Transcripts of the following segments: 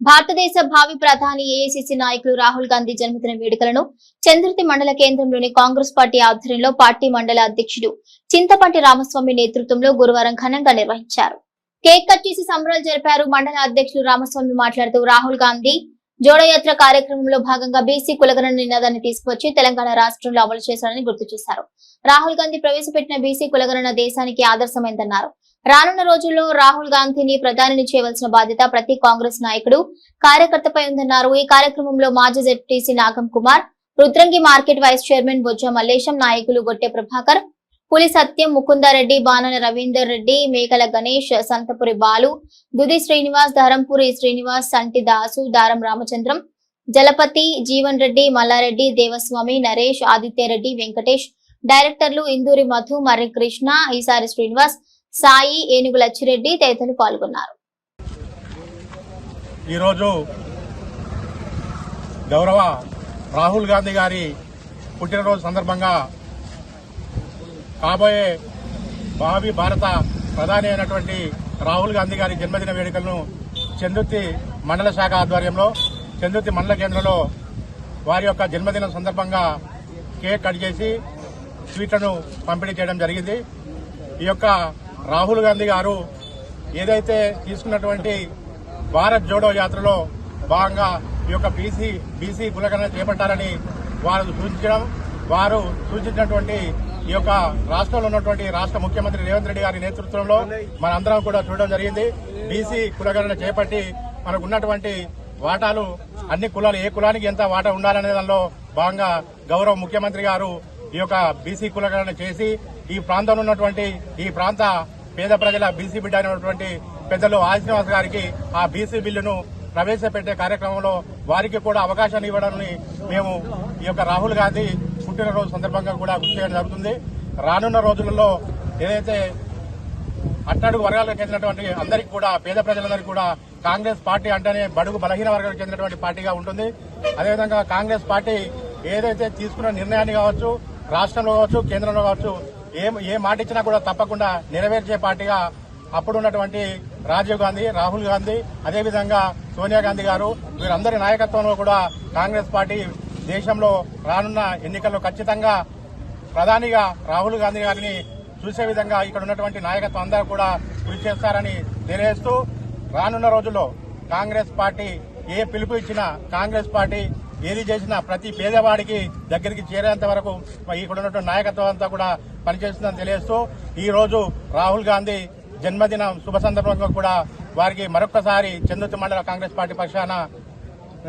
భారతదేశ భావి ప్రధాని ఏఐసిసి నాయకులు రాహుల్ గాంధీ జన్మదిన వేడుకలను చంద్రుతి మండల కేంద్రంలోని కాంగ్రెస్ పార్టీ ఆధ్వర్యంలో పార్టీ మండల అధ్యక్షుడు చింతపంటి రామస్వామి నేతృత్వంలో గురువారం ఘనంగా నిర్వహించారు. కేక్ కట్ చేసి సంబరాలు జరిపారు మండల అధ్యక్షులు రామస్వామి మాట్లాడుతూ రాహుల్ గాంధీ జోడయాత్ర కార్యక్రమంలో భాగంగా బీసీ కులగణన నినాదాన్ని తీసుకువచ్చి తెలంగాణ రాష్ట్రంలో అమలు చేశారని గుర్తు చేశారు. రాహుల్ గాంధీ ప్రవేశపెట్టిన బీసీ కులగణన దేశానికి ఆదర్శమైందన్నారు. రానున్న రోజుల్లో రాహుల్ గాంధీని ప్రధానిని చేయవలసిన బాధ్యత ప్రతి కాంగ్రెస్ నాయకుడు కార్యకర్తపై ఉందన్నారు. ఈ కార్యక్రమంలో మాజీ ZPC Nagam Kumar Rudrangi market vice chairman Bojja Mallesham నాయకులు గొట్టె ప్రభాకర్ పులి సత్యం ముకుందారెడ్డి బాణన రవీందర్ రెడ్డి మేకల గణేష్ సంతపురి బాలు దుది శ్రీనివాస్ ధరంపురి శ్రీనివాస్ సంటి దాసు దారం రామచంద్రం జలపతి జీవన్ రెడ్డి మల్లారెడ్డి దేవస్వామి నరేష్ ఆదిత్యరెడ్డి వెంకటేష్ డైరెక్టర్లు ఇందూరి మధు మర్రి కృష్ణ ఈసారి శ్రీనివాస్ సాయి ఏనుగు లచ్చిరెడ్డి తదితరులు పాల్గొన్నారు. ఈరోజు గౌరవ రాహుల్ గాంధీ గారి పుట్టినరోజు సందర్భంగా కాబోయే భావి భారత ప్రధాని అయినటువంటి రాహుల్ గాంధీ గారి జన్మదిన వేడుకలను చందుర్తి మండల శాఖ ఆధ్వర్యంలో చందుర్తి మండల కేంద్రంలో వారి యొక్క జన్మదినం సందర్భంగా కేక్ కట్ చేసి స్వీట్లను పంపిణీ చేయడం జరిగింది. ఈ యొక్క రాహుల్ గాంధీ గారు ఏదైతే తీసుకున్నటువంటి భారత్ జోడో యాత్రలో భాగంగా ఈ యొక్క బీసీ బీసీ కులగణన చేపట్టారని వారు సూచించడం వారు సూచించినటువంటి ఈ యొక్క రాష్ట్రంలో ఉన్నటువంటి రాష్ట్ర ముఖ్యమంత్రి రేవంత్ రెడ్డి గారి నేతృత్వంలో మనందరం కూడా చూడడం జరిగింది. బీసీ కులగణన చేపట్టి మనకు ఉన్నటువంటి వాటాలు అన్ని కులాలు ఏ కులానికి ఎంత వాటా ఉండాలనే దానిలో భాగంగా గౌరవ ముఖ్యమంత్రి గారు ఈ యొక్క బీసీ కులగణన చేసి ఈ ప్రాంతంలో ఉన్నటువంటి ఈ ప్రాంత పేద ప్రజల బీసీ బిడ్డ అయినటువంటి పెద్దలు ఆశ్రీనివాస్ గారికి ఆ బీసీ బిల్లును ప్రవేశపెట్టే కార్యక్రమంలో వారికి కూడా అవకాశాన్ని ఇవ్వడాన్ని మేము ఈ యొక్క రాహుల్ గాంధీ పుట్టినరోజు సందర్భంగా కూడా గుర్తు చేయడం జరుగుతుంది. రానున్న రోజులలో ఏదైతే అట్టడుగు వర్గాలకు చెందినటువంటి అందరికీ కూడా పేద ప్రజలందరికీ కూడా కాంగ్రెస్ పార్టీ అంటేనే బడుగు బలహీన వర్గాలకు చెందినటువంటి పార్టీగా ఉంటుంది. అదేవిధంగా కాంగ్రెస్ పార్టీ ఏదైతే తీసుకున్న నిర్ణయాన్ని కావచ్చు రాష్ట్రంలో కావచ్చు కేంద్రంలో కావచ్చు ఏ ఏ మాట ఇచ్చినా కూడా తప్పకుండా నెరవేర్చే పార్టీగా అప్పుడున్నటువంటి రాజీవ్ గాంధీ రాహుల్ గాంధీ అదేవిధంగా సోనియా గాంధీ గారు వీరందరి నాయకత్వంలో కూడా కాంగ్రెస్ పార్టీ దేశంలో రానున్న ఎన్నికల్లో ఖచ్చితంగా ప్రధానిగా రాహుల్ గాంధీ గారిని చూసే విధంగా ఇక్కడ ఉన్నటువంటి నాయకత్వం అందరూ కూడా కృషి చేస్తారని తెలియజేస్తూ రానున్న రోజుల్లో కాంగ్రెస్ పార్టీ ఏ పిలుపు ఇచ్చినా కాంగ్రెస్ పార్టీ ఏది చేసినా ప్రతి పేదవాడికి దగ్గరికి చేరేంత వరకు ఇక్కడ ఉన్నటువంటి నాయకత్వం అంతా కూడా పనిచేస్తుందని తెలియజేస్తూ ఈ రోజు రాహుల్ గాంధీ జన్మదిన శుభ సందర్భంగా కూడా వారికి మరొకసారి చందుర్తి మండల కాంగ్రెస్ పార్టీ పక్షాన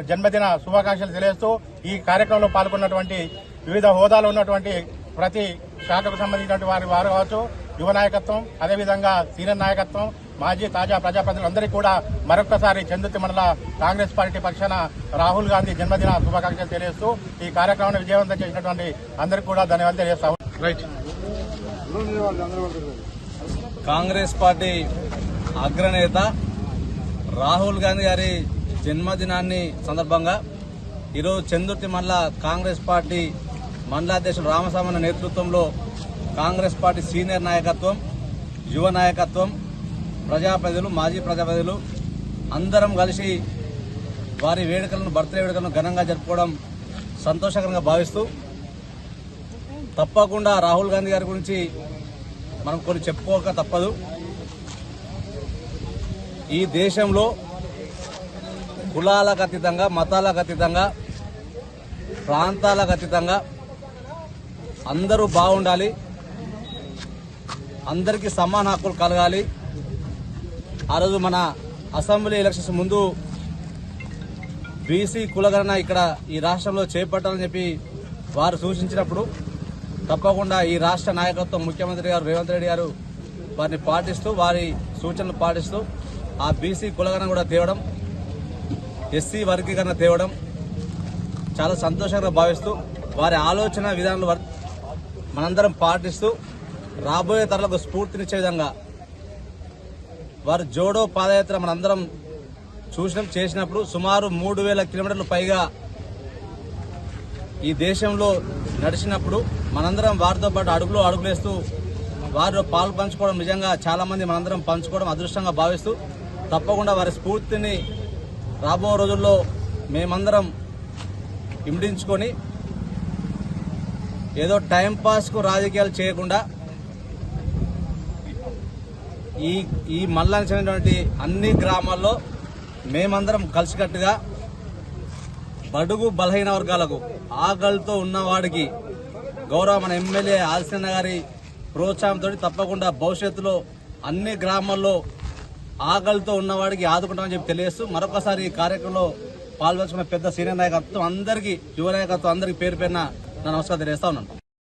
జన్మదిన శుభాకాంక్షలు తెలియజేస్తూ ఈ కార్యక్రమంలో పాల్గొన్నటువంటి వివిధ హోదాలో ఉన్నటువంటి ప్రతి శాఖకు సంబంధించినటువంటి వారి వారు కావచ్చు యువ నాయకత్వం అదేవిధంగా సీనియర్ నాయకత్వం మాజీ తాజా ప్రజాప్రతినిధులందరికీ కూడా మరొకసారి చందుర్తి మండల కాంగ్రెస్ పార్టీ పక్షాన రాహుల్ గాంధీ జన్మదిన శుభాకాంక్షలు తెలియజేస్తూ ఈ కార్యక్రమాన్ని విజయవంతం చేసినటువంటి అందరికీ కూడా ధన్యవాదాలు తెలియజేస్తాం రైట్. కాంగ్రెస్ పార్టీ అగ్రనేత రాహుల్ గాంధీ గారి జన్మదినాన్ని సందర్భంగా ఈరోజు చందుర్తి మండల కాంగ్రెస్ పార్టీ మండలాధ్యక్షుడు రామస్వామి నేతృత్వంలో కాంగ్రెస్ పార్టీ సీనియర్ నాయకత్వం యువ నాయకత్వం ప్రజాప్రతినిధులు మాజీ ప్రజాప్రతినిధులు అందరం కలిసి వారి వేడుకలను బర్త్డే వేడుకలను ఘనంగా జరుపుకోవడం సంతోషకరంగా భావిస్తూ తప్పకుండా రాహుల్ గాంధీ గారి గురించి మనం కొన్ని చెప్పుకోక తప్పదు. ఈ దేశంలో కులాలకు అతీతంగా మతాలకు అతీతంగా ప్రాంతాలకు అతీతంగా అందరూ బాగుండాలి. అందరికీ సమాన హక్కులు కలగాలి. ఆ రోజు మన అసెంబ్లీ ఎలక్షన్స్ ముందు బీసీ కులగణన ఇక్కడ ఈ రాష్ట్రంలో చేపట్టాలని చెప్పి వారు సూచించినప్పుడు తప్పకుండా ఈ రాష్ట్ర నాయకత్వం ముఖ్యమంత్రి గారు రేవంత్ రెడ్డి గారు వారిని పాటిస్తూ వారి సూచనలు పాటిస్తూ ఆ బీసీ కులగణన కూడా తేవడం ఎస్సీ వర్గీకరణ తేవడం చాలా సంతోషంగా భావిస్తూ వారి ఆలోచన విధానాలు వర్- మనందరం పాటిస్తూ రాబోయే తరాలకు స్ఫూర్తినిచ్చే విధంగా వారు జోడో పాదయాత్ర మనందరం చూసినాం చేసినప్పుడు సుమారు మూడు వేల కిలోమీటర్లు పైగా ఈ దేశంలో నడిచినప్పుడు మనందరం వారితో పాటు అడుగులో అడుగులేస్తూ వారిలో పాలు పంచుకోవడం నిజంగా చాలామంది మనందరం పంచుకోవడం అదృష్టంగా భావిస్తూ తప్పకుండా వారి స్ఫూర్తిని రాబో రోజుల్లో మేమందరం ఇమిడించుకొని ఏదో టైంపాస్కు రాజకీయాలు చేయకుండా ఈ ఈ మల్లానికి చెందినటువంటి అన్ని గ్రామాల్లో మేమందరం కలిసికట్టుగా బడుగు బలహీన వర్గాలకు ఆకలితో ఉన్నవాడికి గౌరవ మన ఎమ్మెల్యే ఆదిత్యన్న గారి ప్రోత్సాహంతో తప్పకుండా భవిష్యత్తులో అన్ని గ్రామాల్లో ఆకలితో ఉన్నవాడికి ఆదుకుంటామని చెప్పి తెలియజేస్తూ మరొకసారి ఈ కార్యక్రమంలో పాల్పంచుకున్న పెద్ద సీనియర్ నాయకత్వం అందరికీ యువ నాయకత్వం అందరికీ పేరు పేరున నా నమస్కారం తెలియజేస్తా ఉన్నాను.